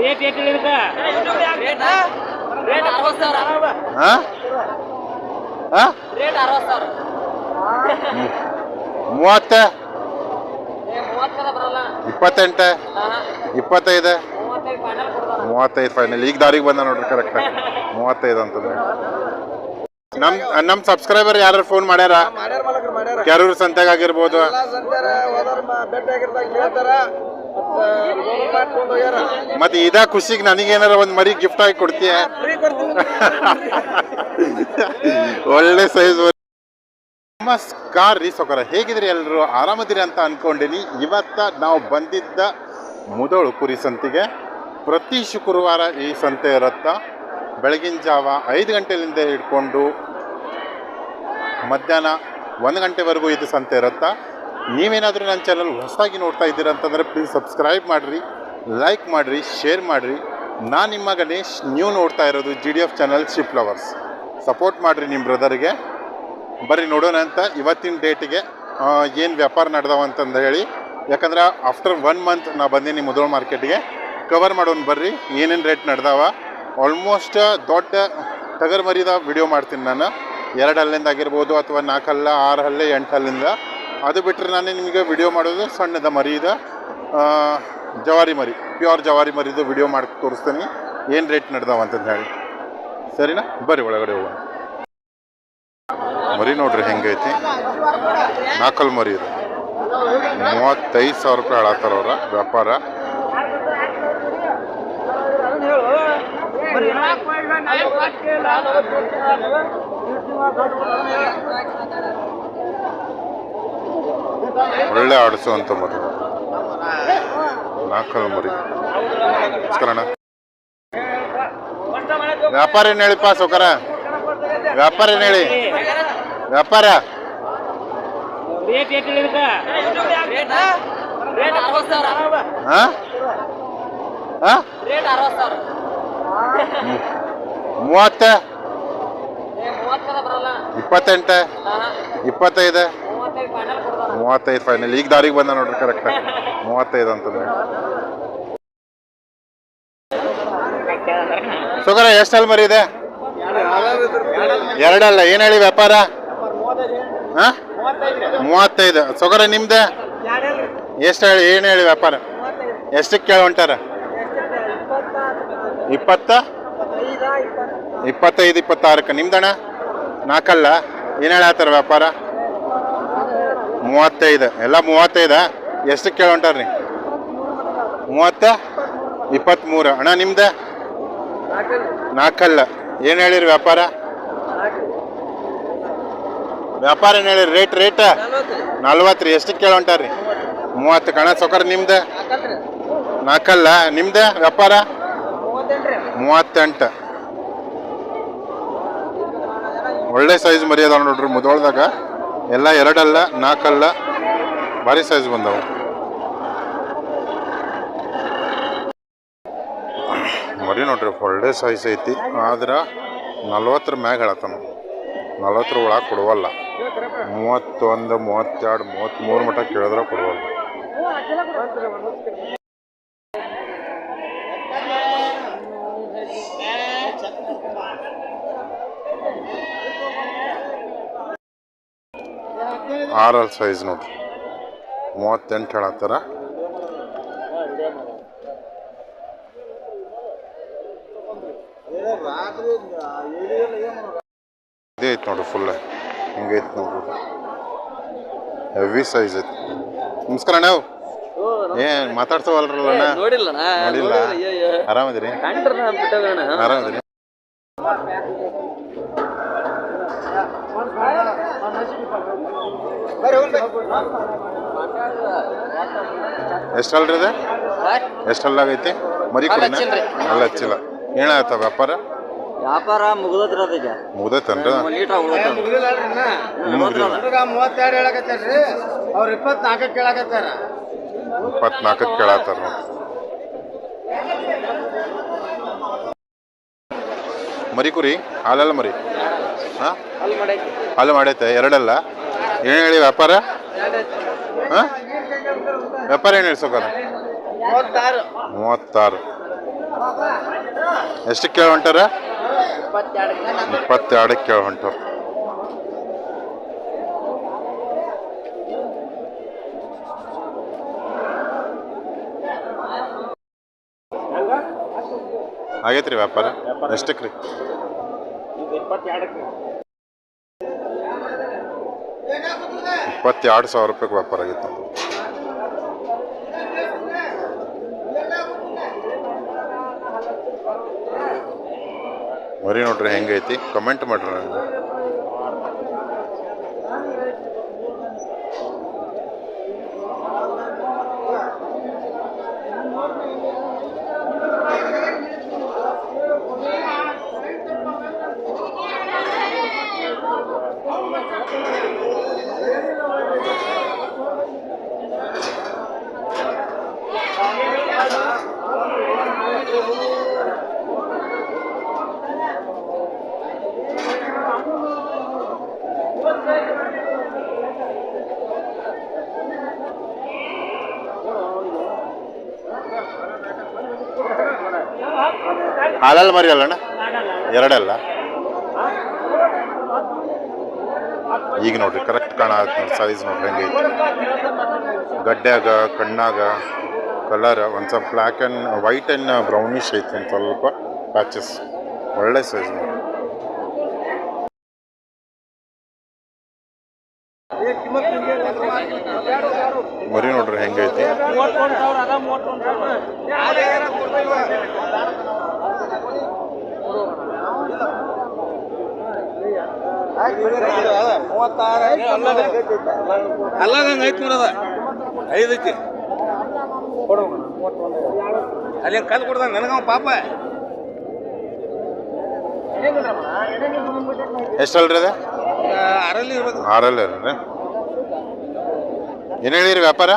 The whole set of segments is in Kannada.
ರೇಟ್ ಎಷ್ಟು ಹೇಳಿದಕ್ಕ ರೇಟ್ ಅರವತ್ತು ಸಾವಿರ. ಹಾ? ಹಾ? ರೇಟ್ ಅರವತ್ತು ಸಾವಿರ. ಮೂವತ್ತ? ಇಪ್ಪತ್ತೆಂಟ. ಇಪ್ಪತ್ತೈದು? ಮೂವತ್ತೈದು ಫೈನಲ್ ಈಗ ದಾರಿಗೆ ಬಂದ ನೋಡ್ರಿ ಕರೆಕ್ಟ್ ಮೂವತ್ತೈದು ಅಂತಂದ್ರೆ. ನಮ್ ನಮ್ ಸಬ್ಸ್ಕ್ರೈಬರ್ ಯಾರು ಫೋನ್ ಮಾಡ್ಯಾರ? ಸಂತೆಗಾಗಿರ್ಬೋದು ಕೆರೂರು ಸಂತ್ಯಾಗ ಮತ್ತ ಇದ ಖುಷಿಗೆ ನನಗೇನಾರ ಒಂದ್ ಮರಿ ಗಿಫ್ಟ್ ಆಗಿ ಕೊಡ್ತೀಯ? ಒಳ್ಳೆ ಸೈಜ್ ನಮಸ್ಕಾರ ರೀ ಸೊಕರ ಹೇಗಿದ್ರಿ ಎಲ್ಲರೂ ಆರಾಮದಿರಿ ಅಂತ ಅನ್ಕೊಂಡಿನಿ. ಇವತ್ತ ನಾವು ಬಂದಿದ್ದ ಮುದೋಳು ಕುರಿ ಸಂತಿಗೆ ಪ್ರತಿ ಶುಕ್ರವಾರ ಈ ಸಂತೆ ಇರುತ್ತಾ? ಬೆಳಗಿನ ಜಾವ ಐದು ಗಂಟೆಲಿಂದ ಹಿಡ್ಕೊಂಡು ಮಧ್ಯಾಹ್ನ ಒಂದು ಗಂಟೆವರೆಗೂ ಇದು ಸಂತೆ ಇರುತ್ತಾ? ನೀವೇನಾದರೂ ನನ್ನ ಚಾನಲ್ ಹೊಸದಾಗಿ ನೋಡ್ತಾ ಇದ್ದೀರಾ ಅಂತಂದರೆ ಪ್ಲೀಸ್ ಸಬ್ಸ್ಕ್ರೈಬ್ ಮಾಡಿರಿ ಲೈಕ್ ಮಾಡಿರಿ ಶೇರ್ ಮಾಡಿರಿ. ನಾನು ನಿಮ್ಮ ಗಣೇಶ್ ನೀವು ನೋಡ್ತಾ ಇರೋದು G D F channel sheep lovers support ಮಾಡಿರಿ ನಿಮ್ಮ ಬ್ರದರ್ಗೆ ಬರ್ರಿ ನೋಡೋಣ ಅಂತ ಇವತ್ತಿನ ಡೇಟಿಗೆ ಏನು ವ್ಯಾಪಾರ ನಡೆದವ ಅಂತಂದು ಹೇಳಿ. ಯಾಕಂದ್ರೆ ಆಫ್ಟರ್ ಒನ್ ಮಂತ್ ನಾ ಬಂದೀನಿ ಮುದೋಳ್ ಮಾರ್ಕೆಟ್ಗೆ ಕವರ್ ಮಾಡೋಣ ಬರ್ರಿ, ಏನೇನು ರೇಟ್ ನಡೆದಾವ. ಆಲ್ಮೋಸ್ಟ್ ದೊಡ್ಡ ಟಗರ್ ಮರಿದ ವಿಡಿಯೋ ಮಾಡ್ತೀನಿ ನಾನು. ಎರಡು ಹಲ್ಲಿಂದ ಆಗಿರ್ಬೋದು ಅಥವಾ ನಾಲ್ಕು ಹಲ್ಲ ಆರು ಹಲ್ಲೆ ಎಂಟು ಹಲ್ಲಿಂದ ಅದು ಬಿಟ್ಟರೆ ನಾನು ನಿಮಗೆ ವಿಡಿಯೋ ಮಾಡೋದು ಸಣ್ಣದ ಮರಿದ ಇದೆ. ಜವಾರಿ ಮರಿ ಪ್ಯೂರ್ ಜವಾರಿ ಮರಿದು ವಿಡಿಯೋ ಮಾಡಿ ತೋರಿಸ್ತೀನಿ. ಏನು ರೇಟ್ ನಡೆದವ ಅಂತಂದು ಹೇಳಿ. ಸರಿನಾ? ಬರ್ರಿ, ಒಳಗಡೆ ಹೋಗೋಣ. ಮರಿ ನೋಡ್ರಿ ಹೆಂಗೈತಿ. ನಾಕಲ್ ಮರಿ ಇದು. ಮೂವತ್ತೈದು ಸಾವಿರ ರೂಪಾಯಿ ಹೇಳತ್ತಾರ ಅವರ ವ್ಯಾಪಾರ. ಒಳ್ಳೆ ಆಡಿಸುವಂತ ಮರಿ ನಾಲ್ಕು ಮರಿ. ವ್ಯಾಪಾರ ಏನು ಹೇಳಿಪ್ಪ ಸೌಕರ ವ್ಯಾಪಾರ ಏನು ಹೇಳಿ? ವ್ಯಾಪಾರ? ಮೂವತ್ತ? ಇಪ್ಪತ್ತೆಂಟ. ಇಪ್ಪತ್ತೈದು? ಮೂವತ್ತೈದು ಫೈನಲ್ ಈಗ ದಾರಿಗೆ ಬಂದ ನೋಡ್ರಿ ಕರೆಕ್ಟ್ ಮೂವತ್ತೈದು ಅಂತಂದ್ರೆ. ಸುಗರ ಎಷ್ಟಲ್ಲಿ ಮರಿ ಇದೆ? ಎರಡಲ್ಲ. ಏನು ಹೇಳಿ ವ್ಯಾಪಾರ? ಹಾ? ಮೂವತ್ತೈದು. ಸುಗರ ನಿಮ್ದೆ? ಎಷ್ಟು ಹೇಳಿ, ಏನು ಹೇಳಿ ವ್ಯಾಪಾರ? ಎಷ್ಟಕ್ಕೆ ಕೇಳಿ ಹೊಂಟಾರ? ಇಪ್ಪತ್ತ? ಇಪ್ಪತ್ತೈದು, ಇಪ್ಪತ್ತಾರಕ್ಕೆ. ನಿಮ್ದಣ್ಣ? ನಾಲ್ಕಲ್ಲ. ಏನು ಹೇಳತ್ತಾರ ವ್ಯಾಪಾರ? ಮೂವತ್ತೈದು. ಎಲ್ಲ ಮೂವತ್ತೈದು? ಎಷ್ಟು ಕೇಳಿ ಹೊಂಟಾರ್ರಿ ಮೂವತ್ತ? ಇಪ್ಪತ್ತ್ಮೂರು ಅಣ್ಣ, ನಿಮ್ದು? ನಾಲ್ಕಲ್ಲ. ಏನು ಹೇಳಿರಿ ವ್ಯಾಪಾರ? ವ್ಯಾಪಾರ ಏನು ಹೇಳಿರಿ? ರೇಟ್ ರೇಟ್ ನಲ್ವತ್ತು ರೀ. ಎಷ್ಟಕ್ಕೆ ಕೇಳಿ ಹೊಂಟಾರ್ರಿ ಮೂವತ್ತು. ಕಣ ಸೊಕರ್ ನಿಮ್ದು? ನಾಲ್ಕಲ್ಲ. ನಿಮ್ದು ವ್ಯಾಪಾರ? ಮೂವತ್ತೆಂಟು. ಒಳ್ಳೆ ಸೈಜ್ ಮರ್ಯಾದ ನೋಡ್ರಿ ಮುದೋಳ್ದಾಗ. ಎಲ್ಲ ಎರಡಲ್ಲ ನಾಲ್ಕಲ್ಲ ಭಾರಿ ಸೈಜ್ ಬಂದವು. ಮರಿ ನೋಡ್ರಿ, ಒಳ್ಳೆ ಸೈಜ್ ಐತಿ. ಆದ್ರೆ ನಲ್ವತ್ತರ ಮ್ಯಾಗ ಹೇಳತ್ತನು. ನಲ್ವತ್ತರ ಒಳಗೆ ಕೊಡುವಲ್ಲ. ಮೂವತ್ತೊಂದು, ಮೂವತ್ತೆರಡು, ಮೂವತ್ತ್ಮೂರು ಮಟ್ಟ ಕೇಳಿದ್ರೆ ಕೊಡುವಲ್ಲ ಆರಲ್ ಸೈಜ್ ನೋಡ್ರಿ. ಮೂವತ್ತೆಂಟು ಹೇಳತ್ತಾರ ಇದೇ ಐತೆ ನೋಡ್ರಿ ಫುಲ್ ಹಿಂಗೈತೆ ನೋಡ್ರಿ. ಹೆವಿ ಸೈಜ್ ಐತಿ. ನಮಸ್ಕಾರ ಅಣ್ಣ ಏನ್ ಮಾತಾಡ್ಸವಲ್ರಲ್ಲ ನೋಡಿಲ್ಲ? ನೋಡಿಲ್ಲ. ಆರಾಮದಿರಿ? ಆರಾಮದಿರಿ? ಎಷ್ಟಲ್ರಿ ಇದು? ಎಷ್ಟಲ್ಲಾಗೈತಿ ಮರಿ ಕುರಿನ. ಅಲ್ಲ ಹಚ್ಚಿಲ್ಲ. ಏನಾಯ್ತ ವ್ಯಾಪಾರ? ವ್ಯಾಪಾರ ಮುಗಿದತ್ರ ಅದೀಗ ಮುಗ್ದೈತನ್ರಿ? ಲೀಟರ್ ಹುಡುಗ ಮೂವತ್ತೆರಡು ಹೇಳಕತ್ತಾರ್ರಿ ಅವ್ರ ಇಪ್ಪತ್ನಾಲ್ಕಕ್ಕೆ ಕೇಳಕತ್ತಾರ. ಇಪ್ಪತ್ನಾಲ್ಕಕ್ಕೆ ಕೇಳತ್ತಾರ ನೋಡ್ರಿ. ಮರಿ ಕುರಿ ಹಾಲಲ್ಲ ಮರಿ? ಹಾ? ಅಲ್ಲಿ ಮಾಡೈತಿ. ಹಾಲು ಮಾಡೈತೆ ಎರಡಲ್ಲ? ಏನು ಹೇಳಿ ವ್ಯಾಪಾರ? ಹಾಂ? ವ್ಯಾಪಾರ ಏನು ಹೇಳಿ ಸೌಕಾರ ಮೂವತ್ತಾರು. ಎಷ್ಟು ಎಷ್ಟಕ್ಕೆ ಕೇಳಿ ಹೊಂಟಾರ ಇಪ್ಪತ್ತೆರಡು ಇಪ್ಪತ್ತೆರಡಕ್ಕೆ ಕೇಳಿ ಹೊಂಟಾರ ಆಗೈತ್ರಿ ವ್ಯಾಪಾರ? ಎಷ್ಟಕ್ಕೆ ರೀ? ಇಪ್ಪತ್ತೆರಡು ಸಾವಿರ ರೂಪಾಯಿಗೆ ವ್ಯಾಪಾರ ಆಗಿತ್ತು. ಮರಿ ನೋಡ್ರಿ ಹೆಂಗೈತಿ? ಕಮೆಂಟ್ ಮಾಡ್ರಿ ನನಗೆ. ಹಾಲಲ್ಲಿ ಮರಿ ಅಲ್ಲಣ್ಣ ಎರಡಲ್ಲ? ಈಗ ನೋಡ್ರಿ ಕರೆಕ್ಟ್ ಕಾಣ ನೋಡಿ ಸೈಜ್ ನೋಡ್ರಿ ಹೆಂಗೈತಿ ಗಡ್ಡೆಯಾಗ ಕಣ್ಣಾಗ ಕಲರ್ ಒಂದು ಸ್ವಲ್ಪ black and white and brownish ಐತಿ ಒಂದು ಸ್ವಲ್ಪ ಪ್ಯಾಚಸ್ ಒಳ್ಳೆ ಸೈಜ್ ನೋಡಿ ಮರಿ ನೋಡ್ರಿ ಹೆಂಗೈತಿ ಮೂವತ್ತೊಂದು ಸಾವಿರ ಅದ ಮೂವತ್ತೊಂದು ಸಾವಿರ ಅಲ್ಲದಂಗ ಐತಿ ನೋಡದ ಐದೈತಿ ಅಲ್ಲಿ ಕಲ್ ಕೊಡ್ದ ನನಗವ ಪಾಪ. ಎಷ್ಟಲ್ರಿ ಅದ? ಆರಲ್ಲಿ ಇರ್ಬೇಕು. ಆರಲ್ಲಿ ಏನ್ ಹೇಳಿರಿ ವ್ಯಾಪಾರ?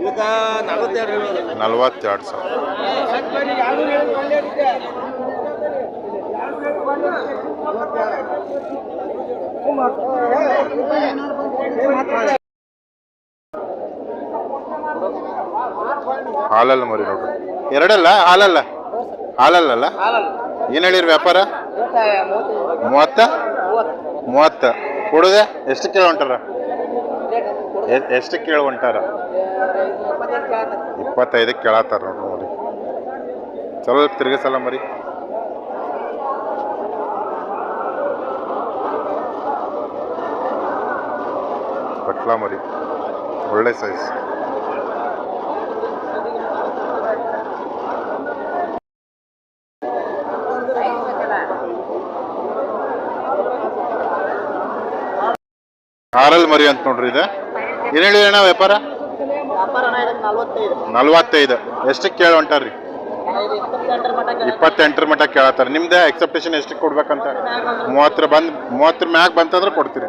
ಇದಕ್ಕ ನಲವತ್ತೆರಡು ನಲ್ವತ್ತೆರಡು ಸಾವಿರ. ಹಾಲಲ್ಲ ಮರಿ ನೋಡ್ರಿ. ಎರಡಲ್ಲ, ಹಾಲಲ್ಲ? ಹಾಲಲ್ಲ ಏನು ಹೇಳಿರಿ ವ್ಯಾಪಾರ? ಮೂವತ್ತ? ಮೂವತ್ತ. ಕೊಡದೆ? ಎಷ್ಟು ಕೇಳಿ ಹೊಂಟಾರ? ಎಷ್ಟು ಕೇಳಿ ಹೊಂಟಾರ? ಇಪ್ಪತ್ತೈದಕ್ಕೆ ಕೇಳತ್ತಾರ ನೋಡ್ರಿ ಮರಿ. ಸ್ವಲ್ಪ ತಿರುಗಿಸಲ್ಲ ಮರಿ. ಕಟ್ಲಾ ಮರಿ. ಒಳ್ಳೆ ಸೈಜ್ ಹಾರಲ್ ಮರಿ ಅಂತ ನೋಡ್ರಿ ಇದೆ. ಏನ್ ಹೇಳಿ ಅಣ್ಣ ವ್ಯಾಪಾರ? ನಲವತ್ತೈದು. ಎಷ್ಟಕ್ಕೆ ಕೇಳಿ ಹೊಂಟಾರ್ರಿ ಇಪ್ಪತ್ತೆಂಟರ ಮಟ್ಟ ಕೇಳತ್ತಾರ. ನಿಮ್ದೆ ಎಕ್ಸೆಪ್ಟೇಷನ್ ಎಷ್ಟಕ್ಕೆ ಕೊಡ್ಬೇಕಂತ? ಮೂವತ್ತರ ಬಂದ್, ಮೂವತ್ತರ ಮ್ಯಾಗ ಬಂತಂದ್ರೆ ಕೊಡ್ತೀರಿ.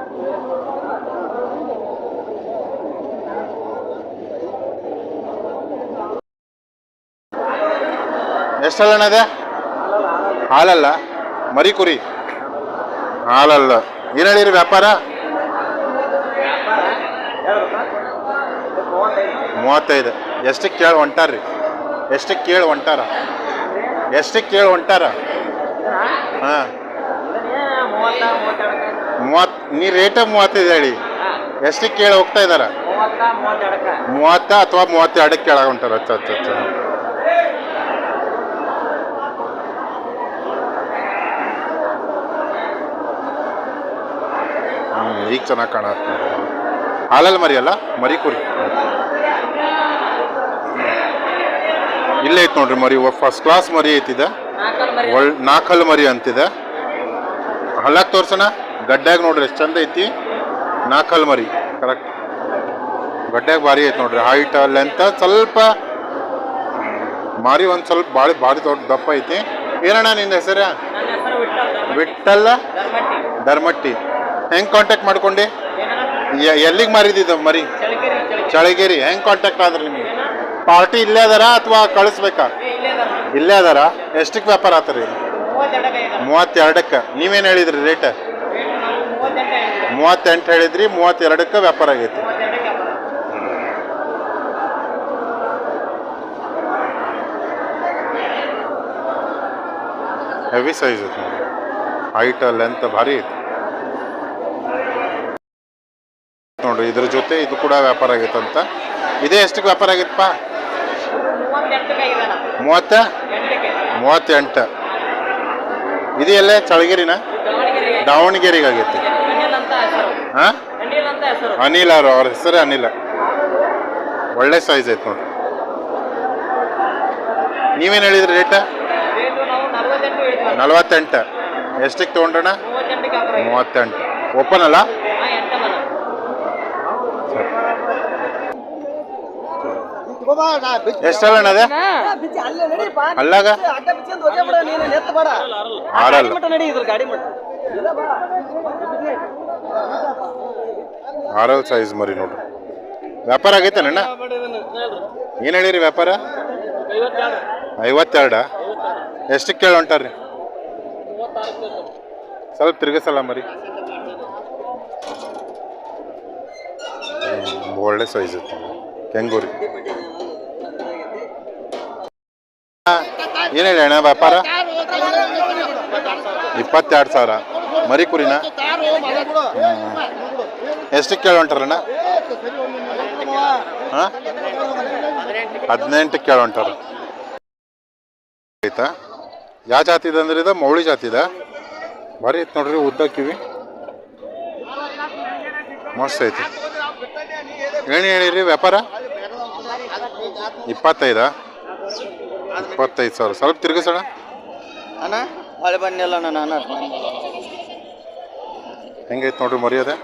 ಎಷ್ಟಲ್ಲ ಅದೇ ಹಾಲಲ್ಲ? ಮರಿ ಕುರಿ ಹಾಲಲ್ಲ. ಏನು ಹೇಳಿರಿ ವ್ಯಾಪಾರ? ಮೂವತ್ತೈದು. ಎಷ್ಟಕ್ಕೆ ಕೇಳಿ ಹೊಂಟಾರ್ರಿ? ಎಷ್ಟಕ್ಕೆ ಕೇಳಿ ಹೊಂಟಾರ? ಎಷ್ಟಕ್ಕೆ ಕೇಳಿ ಹೊಂಟಾರ? ಹಾಂ. ಮೂವತ್ತ, ನೀ ರೇಟ ಮೂವತ್ತೈದು ಹೇಳಿ. ಎಷ್ಟಕ್ಕೆ ಕೇಳಿ ಹೋಗ್ತಾ ಇದ್ದಾರ ಮೂವತ್ತ ಅಥವಾ ಮೂವತ್ತೆರಡಕ್ಕೆ ಕೇಳಾಗ ಹೊಂಟಾರ ಅಚ್ಚ ಅಚ್ಚ. ಈಗ ಚೆನ್ನಾಗಿ ಕಾಣತ್ತೆ ಹಾಲಲ್ಲಿ ಮರಿ ಅಲ್ಲ ಮರಿ ಕುರಿ. ಇಲ್ಲೇ ಐತೆ ನೋಡ್ರಿ ಮರಿ. ಫಸ್ಟ್ ಕ್ಲಾಸ್ ಮರಿ ಐತಿದೆ. ಒಳ್ಳೆ ಒಳ್ ನಾಲ್ಕಲ್ಲು ಮರಿ ಅಂತಿದೆ. ಹಳ್ಳಕ್ ತೋರ್ಸೋಣ. ಗಡ್ಡಾಗ ನೋಡ್ರಿ ಎಷ್ಟು ಚಂದ ಐತಿ. ನಾಕಲ್ ಮರಿ. ಕರೆಕ್ಟ್ ಗಡ್ಡಾಗ ಭಾರಿ ಐತಿ ನೋಡ್ರಿ. ಹೈಟ್ ಲೆಂತ್ ಸ್ವಲ್ಪ ಮಾರಿ ಒಂದು ಸ್ವಲ್ಪ ಭಾಳ ಭಾರಿ ದೊಡ್ಡ ದಪ್ಪ ಐತಿ. ಏನಣ್ಣ ನಿನ್ನ ಹೆಸರ ಬಿಟ್ಟಲ್ಲ ಧರ್ಮಟ್ಟಿ. ಹೆಂಗೆ ಕಾಂಟ್ಯಾಕ್ಟ್ ಮಾಡ್ಕೊಂಡು? ಎಲ್ಲಿಗೆ ಮಾರಿದ್ದ ಮರಿ? ಚಳಗೇರಿ. ಹೆಂಗೆ ಕಾಂಟ್ಯಾಕ್ಟ್ ಆದ್ರೆ ನಿಮಗೆ? ಪಾರ್ಟಿ ಇಲ್ಲೇ ಅದಾರ ಅಥವಾ ಕಳಿಸ್ಬೇಕಾ? ಇಲ್ಲೇ ಅದಾರ? ಎಷ್ಟಕ್ಕೆ ವ್ಯಾಪಾರ ಆತರಿ? ಮೂವತ್ತೆರಡಕ್ಕೆ. ನೀವೇನು ಹೇಳಿದ್ರಿ ರೇಟ್ ಮೂವತ್ತೆಂಟು ಹೇಳಿದ್ರಿ, ಮೂವತ್ತೆರಡಕ್ಕೆ ವ್ಯಾಪಾರ ಆಗೈತಿ. ಹೆವಿ ಸೈಜ್ ಐತಿ ಹೈಟ್ ಲೆಂತ್ ಭಾರಿ ಐತಿ. ನೋಡ್ರಿ ಇದ್ರ ಜೊತೆ ಇದು ಕೂಡ ವ್ಯಾಪಾರ ಆಗೈತಂತ ಇದೇ ಎಷ್ಟಕ್ಕೆ ವ್ಯಾಪಾರ ಆಗಿತ್ತಪ್ಪ ಮೂವತ್ತ? ಮೂವತ್ತೆಂಟ. ಇದು ಎಲ್ಲೇ? ಚಳಗಿರಿನ ದಾವಣಗೆರೆ ದಾವಣಗೆರೆಗೆ ಆಗೈತಿ. ಅನಿಲ್ ಅಂತ ಹೆಸರು ಹಾಂ? ಅನಿಲ್ ಅಂತ ಅವರು, ಅವ್ರ ಹೆಸರೇ ಅನಿಲ. ಒಳ್ಳೆ ಸೈಜ್ ಐತೆ ನೋಡ್ರಿ ನೀವೇನು ಹೇಳಿದ್ರಿ ರೇಟ ನಲವತ್ತೆಂಟು. ಎಷ್ಟಕ್ಕೆ ತೊಗೊಂಡ್ರಣ ಮೂವತ್ತೆಂಟಕ್ಕೆ ವ್ಯಾಪಾರ ಆಗಿದೆ. ಮೂವತ್ತೆಂಟು. ಓಪನ್ ಅಲ್ಲ ಹಾ ಎಂಟಲ್ಲ ತಗೋಬಾ, ನಾ ಬಿಚ್ಚಿ- ಎಷ್ಟಲ್ಲ ಅದೇ? ಬಾ. ಅಲ್ಲಾಗ? ಆರಲ್ಲ. ಆರಲ್ ಸೈಜ್ ಮರಿ ನೋಡ್ರಿ ವ್ಯಾಪಾರ ಆಗೈತೇನಣ್ಣ ಏನು ಹೇಳಿರಿ ವ್ಯಾಪಾರ? ಐವತ್ತೆರಡ. ಎಷ್ಟಕ್ಕೆ ಕೇಳಿ ಹೊಂಟಾರ್ರಿ? ಸ್ವಲ್ಪ ತಿರ್ಗಿಸಲ್ಲ ಮರಿ. ಒಳ್ಳೆ ಸೈಜ್ ಇತ್ತು ಕೆಂಗೂರಿ. ಏನು ಹೇಳಿ ಅಣ್ಣ, ವ್ಯಾಪಾರ? ಇಪ್ಪತ್ತೆರಡು ಸಾವಿರ. ಮರಿ ಕುರಿನ? ಎಷ್ಟಕ್ಕೆ ಕೇಳಿ ಹೊಂಟಾರಣ್ಣ ಹಾಂ? ಹದಿನೆಂಟಕ್ಕೆ ಕೇಳಿ ಹೊಂಟಾರ ಆಯ್ತಾ? ಯಾವ ಜಾತಿ ಇದೆ ಅಂದ್ರೆ ಇದು? ಮೌಳಿ ಜಾತಿ ಇದೆ. ಭಾರಿ ಐತೆ ನೋಡ್ರಿ, ಉದ್ದಕ್ಕಿವಿ. ಕಿವಿ ಮಸ್ತ್ ಐತಿ. ಏನು ಹೇಳಿರಿ ವ್ಯಾಪಾರ? ಇಪ್ಪತ್ತೈದಾ? ಇಪ್ಪತ್ತೈದು ಸಾವಿರ. ಸ್ವಲ್ಪ ತಿರ್ಗಿಸೋಣ. ಅಣ್ಣ ಹೊಳೆ ಬನ್ನಿಲ್ಲ ಅಣ್ಣ ನಾನು. ಹೆಂಗೈತೆ ನೋಡ್ರಿ ಮರ್ಯಾದೆ?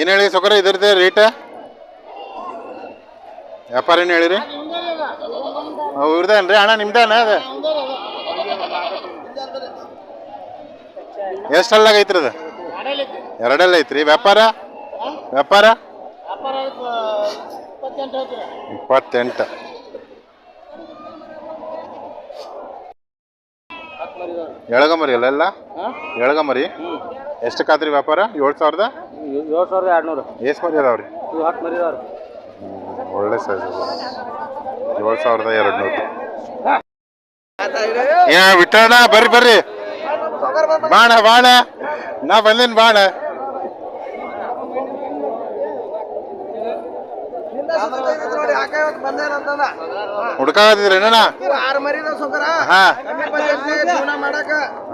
ಏನು ಹೇಳಿ ಸೊಕರ ಇದ್ರದ್ದೇ ರೇಟ ವ್ಯಾಪಾರ ಏನು ಹೇಳಿರಿ? ಇವ್ರದೇನ್ರಿ ಅಣ್ಣ ನಿಮ್ದೇನ ಅದ? ಎಷ್ಟಲ್ಲಾಗ ಐತ್ರಿ ಅದು? ಎರಡಲ್ಲ ಐತ್ರಿ. ವ್ಯಾಪಾರ? ವ್ಯಾಪಾರ? ಇಪ್ಪತ್ತೆಂಟು ಎಳಗಮರಿ ಅಲ್ಲ ಎಲ್ಲ? ಎಳಗಮರಿ? ಎಷ್ಟಕ್ಕಾದ್ರಿ ವ್ಯಾಪಾರ? ಏಳು ಸಾವಿರದ? ಏಳು ಸಾವಿರದ ಎರಡು ನೂರು ಎಷ್ಟು ಮರಿ ಅದಾವ್ರಿ ಹತ್ತು ಮರಿ ಅದಾವ್ರಿ. ಒಳ್ಳೆ ಸೈಜ್ ಏಳು ಸಾವಿರದ ಎರಡು ನೂರು ಏ ಬಿಟ್ಟಣ್ಣ ಬರ್ರಿ ಬರ್ರಿ. ಬಾಣ ಬಾಣ. ನಾ ಬಂದೇನಿ ಬಾಣ. ನಾವು ಸೊಕರ ಹಾ.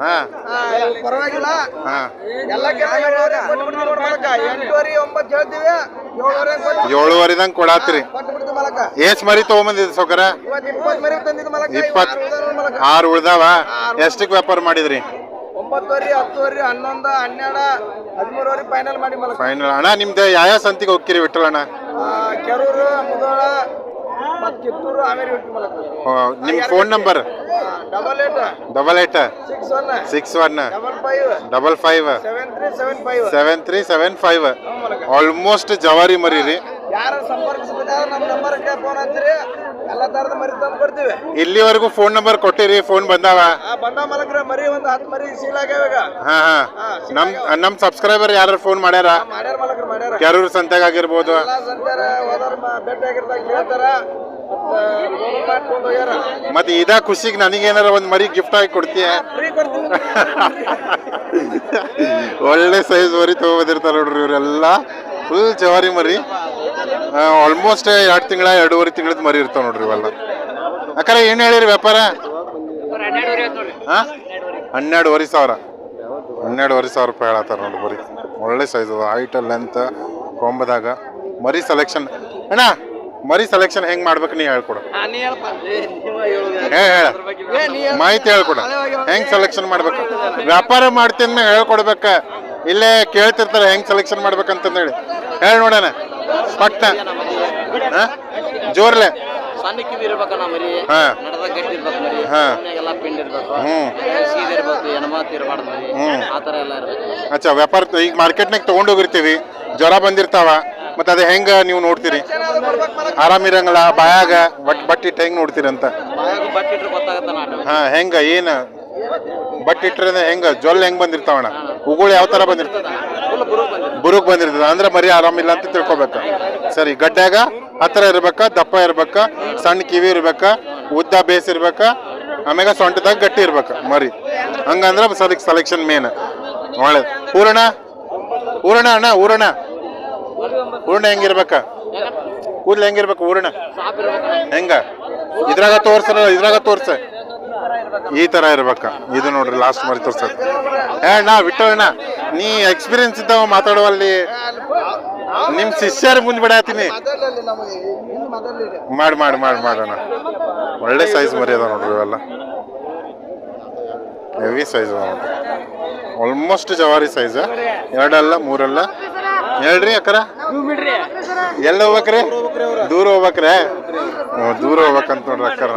ಹಾ. ಪರವಾಗಿಲ್ಲ. ಎಲ್ಲ ಎಂಟುವರೆ ಒಂಬತ್ತು ಹೇಳ್ತೀವಿ. ಏಳುವರೆದಂಗ್ ಕೊಡಾತ್ರಿ. ಎಷ್ಟ್ ಮರಿ ತಗೊಂಬಂದಿದ್ ಸೌಕರ ಇಪ್ಪತ್ ಆರು ಉಳ್ದಾವ್? ಎಷ್ಟಕ್ ವ್ಯಾಪಾರ ಮಾಡಿದ್ರಿ? ಹನ್ನೊಂದು ಹನ್ನೆರಡು ಹದಿಮೂರುವರೆ ಫೈನಲ್ ಮಾಡಿ ಅಣ್ಣ, ನಿಮ್ದು ಯಾವ ಸಂತಿಗೆ ಹೋಗ್ತೀರಿ ಅಣ್ಣ ಕೆರೂರು, ಮುದೋಳ ಮತ್ತು ಕಿತ್ತೂರು ಆಮೇಲೆ ಬಿಟ್ಟು ಮಲಕ ನಿಮ್ಮ phone number double eight double eight six one six one double five double five seven three seven five seven three seven five almost ಜವಾರಿ ಮರಿ ರೀ ಯಾರು ಸಂಪರ್ಕಿಸ್ಬೇಕಾದ್ರೆ ನಮ್ಮ ನಂಬರ್ಗೆ ಫೋನ್ ಹಚ್ಚಿರಿ. ಎಲ್ಲ ಮರಿ ತಂದು ಕೊಡ್ತೀವಿ. ಇಲ್ಲಿವರೆಗೂ ಫೋನ್ ನಂಬರ್ ಕೊಟ್ಟಿರಿ ಫೋನ್ ಬಂದಾವ. ಆ ಬಂದ ಮಲಕ್ರ ಮರಿ ಒಂದು ಹತ್ತು ಮರಿ ಸೀಲ್ ಆಗ್ಯಾವ ಈಗ. ಹಾ ಹಾ. ನಮ್ ನಮ್ ಸಬ್ಸ್ಕ್ರೈಬರ್ ಯಾರು ಫೋನ್ ಮಾಡ್ಯಾರ? ಮಾಡ್ಯಾರ ಮಲಕ್ರ. ಮಾಡ್ಯಾರ ಕೆರೂರು ಸಂತೆಗೆ ಆಗಿರ್ಬೋದು. ಮತ್ತೆ ಇದ ಖುಷಿಗೆ ನನಗೇನಾರ ಒಂದ್ ಮರಿ ಗಿಫ್ಟ್ ಆಗಿ ಕೊಡ್ತೀಯ? ಒಳ್ಳೆ ಸೈಜ್ ಮರಿ ತಗೋಬಂದಿರ್ತಾರ ನೋಡ್ರಿ ಇವರೆಲ್ಲ. ಫುಲ್ ಜವಾರಿ ಮರಿ. ಆಲ್ಮೋಸ್ಟ್ ಎರಡು ತಿಂಗಳ ಎರಡೂವರೆ ತಿಂಗಳದ ಮರಿ ಇರ್ತಾವ ನೋಡ್ರಿ ಇವೆಲ್ಲ. ಯಾಕಂದ್ರೆ ಏನು ಹೇಳಿರಿ ವ್ಯಾಪಾರ? ಹಾ? ಹನ್ನೆರಡುವರೆ ಸಾವಿರ. ಹನ್ನೆರಡುವರೆ ಸಾವಿರ ರೂಪಾಯಿ ಹೇಳತ್ತಾರ ನೋಡ್ರಿ ಬರೀ ಒಳ್ಳೆ ಸೈಜ್ ಅದ ಹೈಟ್ ಲೆಂತ್ ಕೊಂಬದಾಗ. ಮರಿ ಸೆಲೆಕ್ಷನ್ ಅಣ್ಣ ಮರಿ ಸೆಲೆಕ್ಷನ್ ಹೆಂಗ್ ಮಾಡ್ಬೇಕು ನೀ ಹೇಳ್ಕೊಡು. ನೀ ಹೇಳಪ್ಪ ಹೇ ಹೇಳ. ಮಾಹಿತಿ ಹೇಳ್ಕೊಡು. ಹೆಂಗ್ ಸೆಲೆಕ್ಷನ್ ಮಾಡ್ಬೇಕು? ವ್ಯಾಪಾರ ಮಾಡ್ತೀನಿ ಹೇಳ್ಕೊಡ್ಬೇಕ. ಇಲ್ಲೇ ಕೇಳ್ತಿರ್ತಾರೆ ಹೆಂಗ್ ಸೆಲೆಕ್ಷನ್ ಮಾಡ್ಬೇಕಂತಂದೇಳಿ. ಹೇಳಿ ಹೇಳಿ ನೋಡೋಣ ಪಟ್ಟ ಹಾ? ಜೋರ್ಲೆ. ಸಣ್ಣ ಕಿವಿ ಇರ್ಬೇಕಣ್ಣ ಮರಿ. ಹಾ. ನಡದ ಗಟ್ಟಿ ಇರ್ಬೇಕು ಮರಿ. ಹಾ. ಎಲ್ಲ ಪಿಂಡ್ ಇರ್ಬೇಕು. ಹ್ಮ್. ಸೀದ ಇರ್ಬೇಕು ಎಣಮಾತ್ ಇರಬಾರ್ದು ಮರಿ. ಹ್ಮ್. ಆ ಥರ ಎಲ್ಲ ಇರ್ಬೇಕು. ಅಚ್ಚಾ ವ್ಯಾಪಾರ ಈಗ ಮಾರ್ಕೆಟ್ನಾಗ ತಗೊಂಡೋಗಿರ್ತೀವಿ. ಜ್ವರ ಬಂದಿರ್ತಾವ. ಮತ್ತೆ ಅದೇ ಹೆಂಗ ನೀವು ನೋಡ್ತೀರಿ? ಆರಾಮಿರಂಗಿಲ್ಲ ಬಾಯಾಗ ಬಟ್ ಬಟ್ಟಿಟ್ಟು ಇಟ್ಟು ಹೆಂಗ್ ನೋಡ್ತೀರಿ ಅಂತ? ಬಾಯಾಗ ಬಟ್ಟೆ ಇಟ್ರೆ ಗೊತ್ತಾಗತ್ತ ನಾಟ ಹಾ ಹೆಂಗ ಏನ? ಬಟ್ಟಿಟ್ರೆ ಹೆಂಗ? ಜ್ವಲ್ ಹೆಂಗ್ ಬಂದಿರ್ತಾವಣ್ಣ? ಉಗುಳು ಯಾವ ತರ ಬಂದಿರ್ತಾವ ಫುಲ್ ಬುರುಗ್ ಬಂದಿದೆ ಬುರುಕ್ ಬಂದಿರ್ತದ. ಅಂದ್ರೆ ಮರಿ ಆರಾಮಿಲ್ಲ ಅಂತ ತಿಳ್ಕೊಬೇಕು. ಸರಿ ಗಡ್ಡ್ಯಾಗ ಹತ್ರ ಇರ್ಬೇಕಾ, ದಪ್ಪ ಇರ್ಬೇಕ, ಸಣ್ಣ ಕಿವಿ ಇರ್ಬೇಕಾ, ಉದ್ದ ಬೇಸ್ ಇರ್ಬೇಕ, ಆಮ್ಯಾಗ ಸೊಂಟದಾಗ ಗಟ್ಟಿ ಇರ್ಬೇಕ, ಮರಿ. ಹಂಗಂದ್ರೆ ಸದಕ್ ಸೆಲೆಕ್ಷನ್ ಮೇನ್ ಒಳ್ಳೇದು ಊರಣ ಊರಣ ಅಣ್ಣ ಊರಣ ಊರಣ ಹೆಂಗಿರ್ಬೇಕ? ಕೂದಲು ಹೆಂಗಿರ್ಬೇಕು ಊರಣ ಹೆಂಗ? ಇದ್ರಾಗ ತೋರ್ಸಲ್ಲ, ಇದ್ರಾಗ ತೋರ್ಸ. ಈ ತರ ಇರ್ಬೇಕ. ಇದು ನೋಡ್ರಿ ಲಾಸ್ಟ್ ಮರಿ ತೋರ್ಸ ಏ ಅಣ್ಣ ಬಿಟ್ಟು ಅಣ್ಣ, ನೀ ಎಕ್ಸ್ಪೀರಿಯನ್ಸ್ ಇದ್ದಾವ ಮಾತಾಡುವಲ್ಲಿ. ನಿಮ್ ಶಿಷ್ಯರ ಮುಂದೆ ಬಿಡಾತೀನಿ ಮಾಡ್ ಮಾಡ್ ಮಾಡಿ ಮಾಡಿ ಮಾಡಿ ಮಾಡೋಣ ಒಳ್ಳೆ ಸೈಜ್ ಮರಿ ಅದ ನೋಡ್ರಿ ಇವೆಲ್ಲ. ಹೆವಿ ಸೈಜ್ ಅದ ನೋಡ್ರಿ ಆಲ್ಮೋಸ್ಟ್ ಜವಾರಿ ಸೈಜ್ ಎರಡಲ್ಲ ಮೂರಲ್ಲ. ಹೇಳ್ರಿ ಅಕ್ಕರ. ಎಲ್ಲ ಹೋಗ್ಬೇಕ್ರಿ? ದೂರ ಹೋಗ್ಬೇಕ್ರೆ. ದೂರ ಹೋಗ್ಬೇಕಂತ ನೋಡ್ರಿ ಅಕ್ಕರ.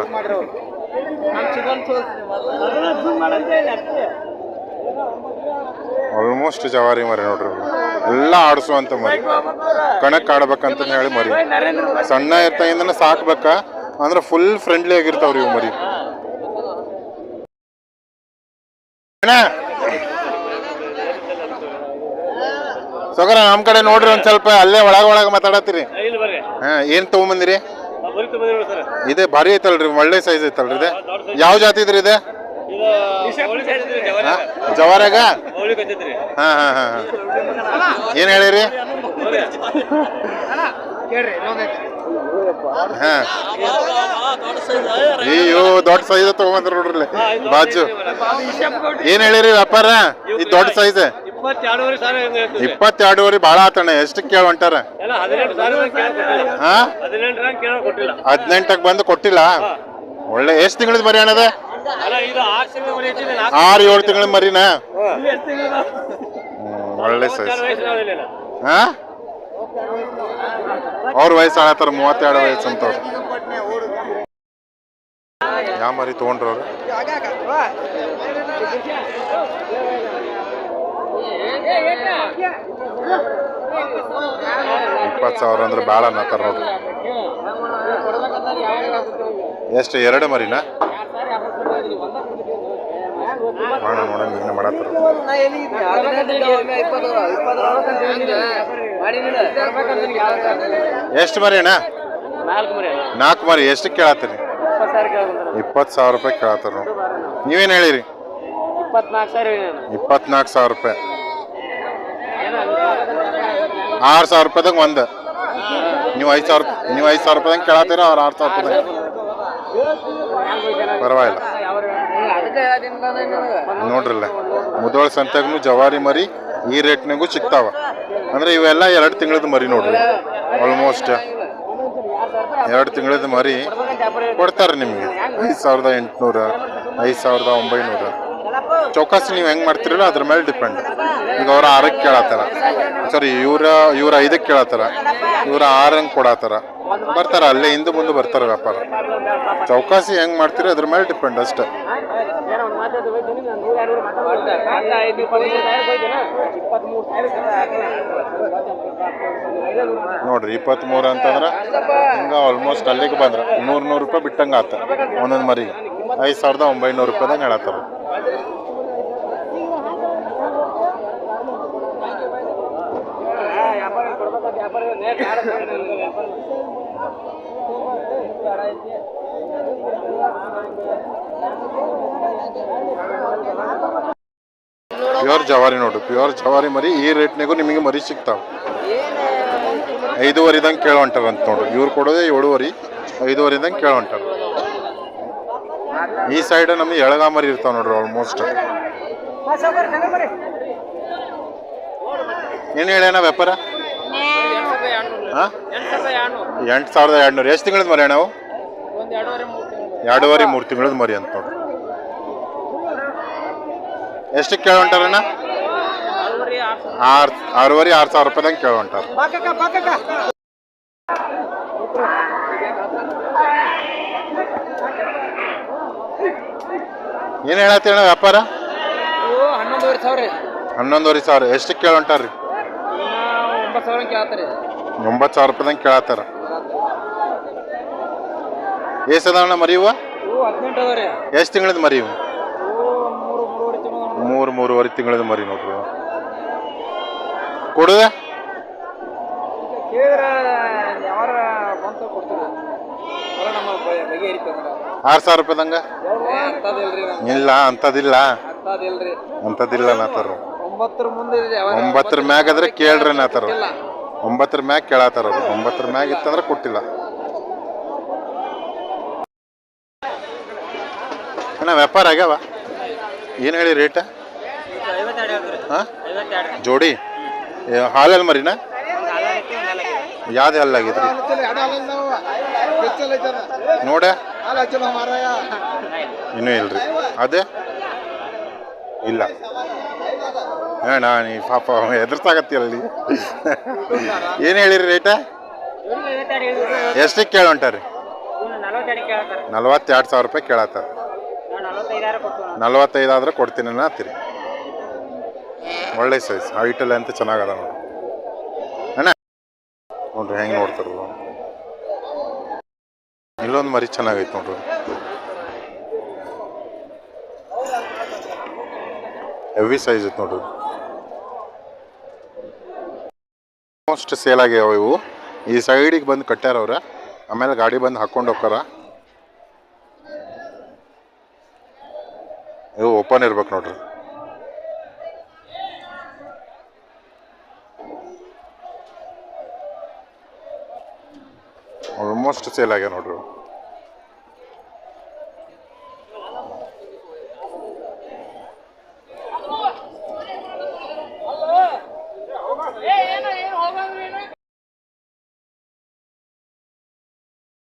ಆಲ್ಮೋಸ್ಟ್ ಜವಾರಿ ಮರಿ ನೋಡ್ರಿ. ಎಲ್ಲ ಆಡಿಸುವಂತ ಮರಿ. ಕಣಕ್ ಆಡ್ಬೇಕಂತ ಹೇಳಿ ಮರಿ. ಸಣ್ಣ ಇರ್ತಾಗಿಂದನ ಸಾಕ್ಬೇಕ. ಅಂದ್ರೆ ಫುಲ್ ಫ್ರೆಂಡ್ಲಿ ಆಗಿರ್ತಾವ್ರಿ ಇವು ಮರಿ. ಸಗರ ನಮ್ ಕಡೆ ನೋಡ್ರಿ ಒಂದ್ ಸ್ವಲ್ಪ ಅಲ್ಲೇ ಒಳಗ ಒಳಗ ಮಾತಾಡತ್ತೀರಿ. ಹಾ ಏನ್ ತಗೊಂಬಂದಿರಿ? ಇದೆ ಭಾರಿ ಐತಲ್ರಿ ಒಳ್ಳೆ ಸೈಜ್ ಐತಲ್ರಿ ಇದೆ. ಯಾವ ಜಾತಿ ಇದ್ರಿ ಇದೆ? ಜವಾರಾಗ? ಹಾ ಹಾ ಹಾ ಹಾ. ಏನ್ ಹೇಳಿರಿ? ಹಾ. ಅಯ್ಯೋ ದೊಡ್ಡ ಸೈಜ್ ತಗೊಂಬಂದ್ರ ನೋಡ್ರಿ ಬಾಜು. ಏನ್ ಹೇಳಿರಿ ವ್ಯಾಪಾರ? ಈ ದೊಡ್ಡ ಸೈಜ್ ಇಪ್ಪತ್ತೆರಡುವರೆ ಭಾಳ ಆತಣ್ಣ ಎಷ್ಟು ಕೇಳ ಹೊಂಟಾರ? ಹದಿನೆಂಟಕ್ ಹಾ? ಹದಿನೆಂಟಕ್ಕೆ ಬಂದು ಕೊಟ್ಟಿಲ್ಲ? ಒಳ್ಳೆ ಎಷ್ಟು ತಿಂಗಳದ ಮರಿ ಅಣ್ಣದ? ಆರು ಏಳು ತಿಂಗಳ ಮರಿನ? ಒಳ್ಳೆ ಸೈಜ್ ಹಾ? ಅವ್ರ ವಯಸ್ಸು ಆಳತ್ತಾರ ಮೂವತ್ತೆರಡು ವಯಸ್ಸು ಅಂತ ಯಾವ ಮರಿ ತಗೊಂಡ್ರ ಅವ್ರು ಇಪ್ಪತ್ತು ಸಾವಿರ ಅಂದ್ರೆ ಭಾಳ ಅನ್ನತ್ತಾರ ನೋಡ್ರಿ ಎಷ್ಟು ಎರಡು ಮರಿನಾ? ಎಷ್ಟು ಮರಿ ಅಣ್ಣ? ನಾಲ್ಕು ಮರಿ, ಎಷ್ಟು ಕೇಳತ್ತೀರಿ? ಇಪ್ಪತ್ತು ಸಾವಿರ ರೂಪಾಯಿ ಕೇಳತ್ತಾರ ನೀವೇನು ಹೇಳಿರಿ? ಇಪ್ಪತ್ನಾಲ್ಕು ಸಾವಿರ ರೂಪಾಯಿ. ಆರು ಸಾವಿರ ರೂಪಾಯ್ದಾಗ ಒಂದು. ನೀವು ಐದು ಸಾವಿರ, ನೀವು ಐದು ಸಾವಿರ ರೂಪಾಯಿದಂಗೆ ಕೇಳತ್ತೀರ ಅವ್ರು ಆರು ಸಾವಿರ ರೂಪಾಯಿ ಪರವಾಗಿಲ್ಲ. ನೋಡ್ರಲ್ಲ. ಮುದೋಳ ಸಂತ್ಯಾಗೂ ಜವಾರಿ ಮರಿ ಈ ರೇಟ್ನಾಗೂ ಸಿಗ್ತಾವ ಅಂದ್ರೆ ಇವೆಲ್ಲ ಎರಡು ತಿಂಗಳದ ಮರಿ ನೋಡ್ರಿ. ಆಲ್ಮೋಸ್ಟ್ ಎರಡು ತಿಂಗಳದ ಮರಿ ಕೊಡ್ತಾರೆ ನಿಮಗೆ. ಐದು ಸಾವಿರದ ಎಂಟುನೂರ, ಐದು ಸಾವಿರದ ಒಂಬೈನೂರ. ಚೌಕಾಸಿ ನೀವು ಹೆಂಗೆ ಮಾಡ್ತಿರಲ್ಲ, ಅದ್ರ ಮೇಲೆ ಡಿಪೆಂಡ್ ಈಗ ಅವ್ರ ಆರಕ್ಕೆ ಕೇಳತ್ತಾರ. ಸಾರಿ ಇವರ, ಇವ್ರ ಐದಕ್ಕೆ ಕೇಳತ್ತಾರ. ಇವ್ರ ಆರಂಗೆ ಕೊಡತ್ತಾರ. ಬರ್ತಾರ, ಅಲ್ಲೇ ಹಿಂದೆ ಮುಂದೆ ಬರ್ತಾರ ವ್ಯಾಪಾರ. ಚೌಕಾಸಿ ಹೆಂಗ್ ಮಾಡ್ತೀರಿ ಅದ್ರ ಮೇಲೆ ಡಿಪೆಂಡ್ ಅಷ್ಟೇ. ನೋಡ್ರಿ ಇಪ್ಪತ್ತ್ಮೂರು ಅಂತಂದ್ರೆ ಹಿಂಗ ಆಲ್ಮೋಸ್ಟ್ ಅಲ್ಲಿಗೆ ಬಂದ್ರೆ ನೂರು ನೂರು ರೂಪಾಯಿ ಬಿಟ್ಟಂಗೆ ಆತ ಒಂದೊಂದು ಮರಿಗೆ. ಐದು ಸಾವಿರದ ಒಂಬೈನೂರು ರೂಪಾಯಿದಂಗೆ ಹೇಳತ್ತಾರ ಪ್ಯೂರ್ ಜವಾರಿ ನೋಡ್ರಿ ಪ್ಯೂರ್ ಜವಾರಿ ಮರಿ ಈ ರೇಟ್ನಾಗೂ ನಿಮಗೆ ಮರಿ ಸಿಗ್ತಾವ. ಐದೂವರೆದಂಗೆ ಕೇಳೊಂಟಾರ ಅಂತ ನೋಡ್ರಿ ಇವ್ರು ಕೊಡೋದೇ ಏಳುವರೆ ಐದೂವರೆದಂಗೆ ಕೇಳೊಂಟಾರ ಈ ಸೈಡ್ ನಮಗೆ ಎಳಗ ಮರಿ ಇರ್ತಾವ ನೋಡ್ರಿ ಆಲ್ಮೋಸ್ಟ್ ಏನು ಹೇಳ್ಯಾನ ವ್ಯಾಪಾರ? ಹಾ? ಎಂಟು ಸಾವಿರದ ಎರಡ್ನೂರು. ಎಷ್ಟು ತಿಂಗಳದ ಮರಿ ಅವು? ಎರಡೂವರೆ ಮೂರು ತಿಂಗಳದ ಮರಿ ಅಂತ ನೋಡ್ರಿ. ಎಷ್ಟಕ್ಕೆ ಕೇಳೊಂಟಾರಣ್ಣ ಆರು ಆರೂವರೆ ಆರು ಸಾವಿರ ರೂಪಾಯಿದಂಗೆ ಕೇಳೊಂಟಾರ. ಏನು ಹೇಳತ್ತೀಣ ವ್ಯಾಪಾರ? ಹನ್ನೊಂದುವರೆ ಸಾವಿರ ಎಷ್ಟಕ್ಕೆ ಸಾವಿರ ಕೇಳ್ತಾರೆ ಒಂಬತ್ತು ಸಾವಿರ ರೂಪಾಯಿದಂಗೆ ಕೇಳತ್ತಾರ. ಏಸದಣ್ಣ ಮರಿಯುವ? ಎಷ್ಟು ತಿಂಗಳದ ಮರಿಯುವ? ಮೂರು ಮೂರುವರೆ ತಿಂಗಳದ ಮರಿ ನೋಡ್ರಿ. ಕೊಡುದ ಆರು ಸಾವಿರ ರೂಪಾಯಿದಂಗ ಇಲ್ಲ ಅಂಥದಿಲ್ಲ ಅಂತದಿಲ್ಲ ಅಂಥದ್ದಿಲ್ಲ ನಾತಾರ ಒಂಬತ್ತರ ಮ್ಯಾಗ ಆದ್ರೆ ಕೇಳ್ರಿ ನಾತಾರ ಒಂಬತ್ತರ ಮ್ಯಾಗ ಕೇಳತ್ತಾರ ಒಂಬತ್ತರ ಮ್ಯಾಗ ಇತ್ತಂದ್ರೆ ಕೊಟ್ಟಿಲ್ಲ. ಅಣ್ಣ, ವ್ಯಾಪಾರ ಆಗ್ಯಾವ? ಏನು ಹೇಳಿ ರೇಟ ಹಾಂ? ಜೋಡಿ? ಹಾಲಲ್ಲಿ ಮರಿನಾ? ಯಾವ್ದು ಹಲ್ಲಾಗಿದ್ರಿ ನೋಡ. ಇನ್ನೂ ಇಲ್ರಿ. ಅದೇ? ಇಲ್ಲ. ಅಣ್ಣ ನೀ ಪಾಪ ಎದುರ್ಸಾಗತ್ತಿಲ್ಲ ಏನು ಹೇಳಿರಿ ರೇಟ ಎಷ್ಟಕ್ಕೆ ಕೇಳೋಂಟಾರಿ ನಲ್ವತ್ತೆರಡು ಸಾವಿರ ರೂಪಾಯಿ ಕೇಳತ್ತಾರ ನಲ್ವತ್ತೈದು ಆದ್ರೆ ಕೊಡ್ತೀನಿ ಅಂತೀರಿ ಒಳ್ಳೆ ಸೈಜ್ ಹೈಟಲ್ಲಿ ಅಂತ ಚೆನ್ನಾಗದ ನೋಡಿ. ಅಣ್ಣ. ನೋಡ್ರಿ, ಹೆಂಗೆ ನೋಡ್ತಾರಲ್ಲ ಇಲ್ಲೊಂದು ಮರಿ ಚೆನ್ನಾಗೈತೆ ನೋಡ್ರಿ. ಹೆವಿ ಸೈಜ್ ಐತೆ ನೋಡ್ರಿ. ಆಲ್ಮೋಸ್ಟ್ ಸೇಲ್ ಆಗ್ಯಾವ ಇವು. ಈ ಸೈಡಿಗೆ ಬಂದು ಕಟ್ಟ್ಯಾರ ಅವ್ರ. ಆಮೇಲೆ ಗಾಡಿ ಬಂದು ಹಾಕೊಂಡು ಹೋಗ್ತಾರ ಇವು ಓಪನ್ ಇರ್ಬೇಕು ನೋಡ್ರಿ ಆಲ್ಮೋಸ್ಟ್ ಸೇಲ್ ಆಗ್ಯಾವ ನೋಡ್ರಿ ಇವು.